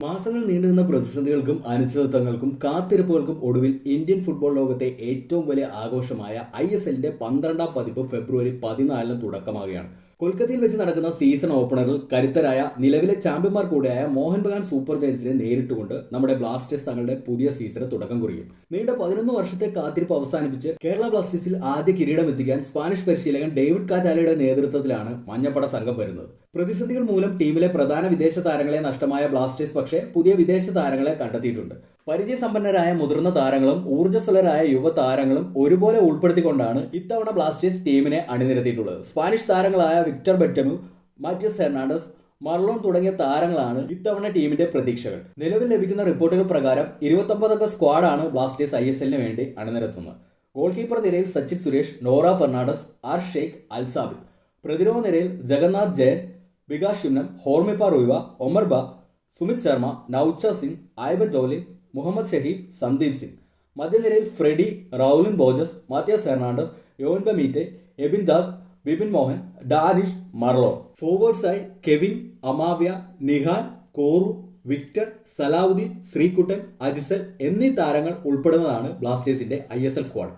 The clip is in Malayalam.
മാസങ്ങൾ നീണ്ടുനിന്ന പ്രതിസന്ധികൾക്കും അനിശ്ചിതത്വങ്ങൾക്കും കാത്തിരിപ്പുകൾക്കും ഒടുവിൽ ഇന്ത്യൻ ഫുട്ബോൾ ലോകത്തെ ഏറ്റവും വലിയ ആഘോഷമായ ഐ എസ് എല്ലിന്റെ പന്ത്രണ്ടാം പതിപ്പ് ഫെബ്രുവരി പതിനാലിന് തുടക്കമാവുകയാണ് കൊൽക്കത്തയിൽ വെച്ച് നടക്കുന്ന സീസൺ ഓപ്പണറിൽ കരുത്തരായ നിലവിലെ ചാമ്പ്യന്മാർ കൂടിയായ മോഹൻ ബഗാൻ സൂപ്പർ ജയൻസിനെ നേരിട്ടുകൊണ്ട് നമ്മുടെ ബ്ലാസ്റ്റേഴ്സ് തങ്ങളുടെ പുതിയ സീസണ് തുടക്കം കുറിക്കും നീണ്ട പതിനൊന്ന് വർഷത്തെ കാത്തിരിപ്പ് അവസാനിപ്പിച്ച് കേരള ബ്ലാസ്റ്റേഴ്സിൽ ആദ്യ കിരീടം എത്തിക്കാൻ സ്പാനിഷ് പരിശീലകൻ ഡേവിഡ് കാറ്റാലയുടെ നേതൃത്വത്തിലാണ് മഞ്ഞപ്പട സംഘം വരുന്നത്. പ്രതിസന്ധികൾ മൂലം ടീമിലെ പ്രധാന വിദേശ താരങ്ങളെ നഷ്ടമായ ബ്ലാസ്റ്റേഴ്സ് പക്ഷേ പുതിയ വിദേശ താരങ്ങളെ കണ്ടെത്തിയിട്ടുണ്ട്. പരിചയസമ്പന്നരായ മുതിർന്ന താരങ്ങളും ഊർജസ്വലരായ യുവതാരങ്ങളും ഒരുപോലെ ഉൾപ്പെടുത്തിക്കൊണ്ടാണ് ഇത്തവണ ബ്ലാസ്റ്റേഴ്സ് ടീമിനെ അണിനിരത്തിയിട്ടുള്ളത്. സ്പാനിഷ് താരങ്ങളായ Victor Bertomeu Matias Hernandez Marlon തുടങ്ങിയ താരങ്ങളാണ് ഇത്തവണ ടീമിന്റെ പ്രതീക്ഷകൾ. നിലവിൽ ലഭിക്കുന്ന റിപ്പോർട്ടുകൾ പ്രകാരം ഇരുപത്തൊമ്പതൊക്കെ സ്ക്വാഡാണ് ബ്ലാസ്റ്റേഴ്സ് ഐ എസ് എല്ലിന് വേണ്ടി അണിനിരത്തുന്നത്. ഗോൾ കീപ്പർ നിരയിൽ സച്ചിൻ സുരേഷ് നോറ ഫെർണാണ്ടസ് ആർ ഷെയ്ഖ് അൽസാബിദ് പ്രതിരോധ നിരയിൽ ജഗന്നാഥ് ജയൻ വികാസ് ശിവനം ഹോർമിപ്പ റോയ്വ ഒമർബ സുമിത് ശർമ്മ നൌച്ച സിംഗ് ആയബ ജോലി മുഹമ്മദ് ഷഹീദ് സന്ദീപ് സിംഗ്. മധ്യനിരയിൽ Freddy Raulin Borges Matias Hernandez Yonba Meitei Ebin Das Bipin Mohan Danish Marlo ഫോർവേഡ്സായി Kevin അമാവ്യ നിഹാൻ കോറു വിക്ടർ സലാവുദ്ദീൻ ശ്രീകുട്ടൻ അജിസൽ എന്നീ താരങ്ങൾ ഉൾപ്പെടുന്നതാണ് ബ്ലാസ്റ്റേഴ്സിന്റെ ഐ എസ് എൽ സ്ക്വാഡ്.